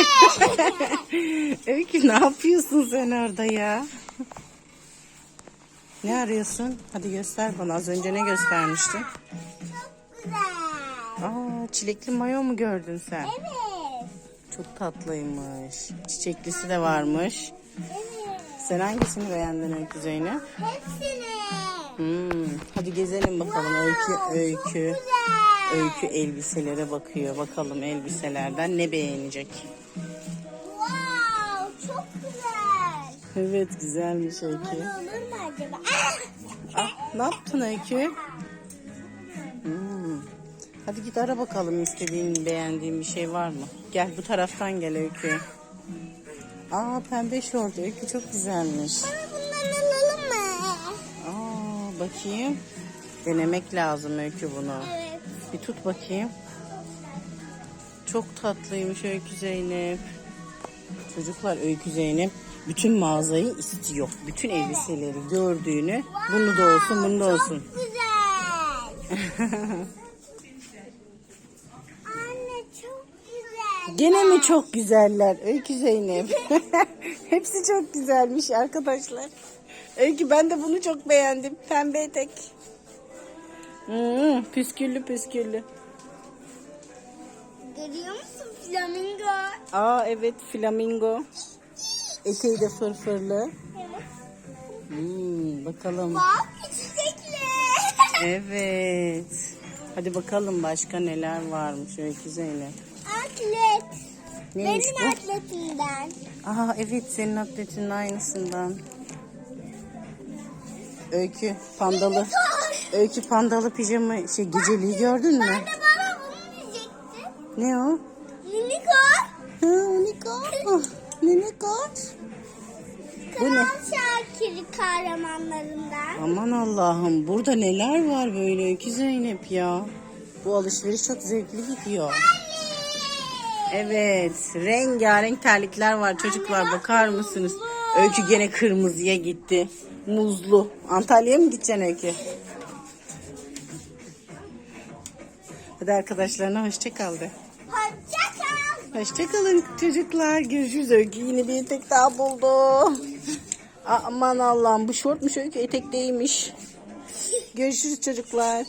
Öykü ne yapıyorsun sen orada ya? Ne arıyorsun? Hadi göster bana. Az önce ne göstermiştin? Çok güzel. Aa, çilekli mayo mu gördün sen? Evet. Çok tatlıymış. Çiçeklisi de varmış. Evet. Sen hangisini beğendin Öykü Zeynep? Hepsini. Hmm, hadi gezelim bakalım. Öykü, öykü, öykü elbiselere bakıyor. Bakalım elbiselerden ne beğenecek? Wow, çok güzel. Evet güzelmiş Öykü. Bana olur mu acaba? Ah! Ne yaptın Öykü? Hmm. Hadi git ara bakalım istediğin, beğendiğin bir şey var mı? Gel bu taraftan gel Öykü. Aa pembe şort Öykü çok güzelmiş. Bana? Aa bakayım. Denemek lazım Öykü bunu. Evet. Bir tut bakayım. Çok tatlıymış Öykü Zeynep. Çocuklar Öykü Zeynep bütün mağazayı istiyor. Bütün elbiseleri gördüğünü bunu da olsun bunu da olsun. Çok güzel. Anne çok güzel. Gene mi çok güzeller Öykü Zeynep? Hepsi çok güzelmiş arkadaşlar. Öykü ben de bunu çok beğendim. Pembe etek. Hmm, püsküllü püsküllü. Görüyor musun flamingo? Aa evet flamingo. Eteği de fırfırlı. Evet. Hmm, bakalım. Bak çiçekli. Evet. Hadi bakalım başka neler varmış Öykü Zeynep. Atlet. Neymiş Benim bu? atletimden. Aa evet senin atletinin aynısından. Öykü pandalı. Öykü pandalı pijama şey geceliği gördün mü? Ben de bana bunu diyecektim. Ne o? Unicorn. Ha unicorn. Unicorn. Bu ne? Kral Şakir kahramanlarından. Aman Allah'ım burada neler var böyle Öykü Zeynep ya. Bu alışveriş çok zevkli gidiyor. Evet rengarenk terlikler var çocuklar bakar mısınız? Öykü gene kırmızıya gitti. Muzlu. Antalya'ya mı gideceksin Öykü? Hadi arkadaşlarına hoşça kal de. Hoşçakal. Hoşçakalın çocuklar. Görüşürüz Öykü. Yine bir etek daha buldu. Aman Allah'ım bu şortmuş Öykü etek değilmiş. Görüşürüz çocuklar.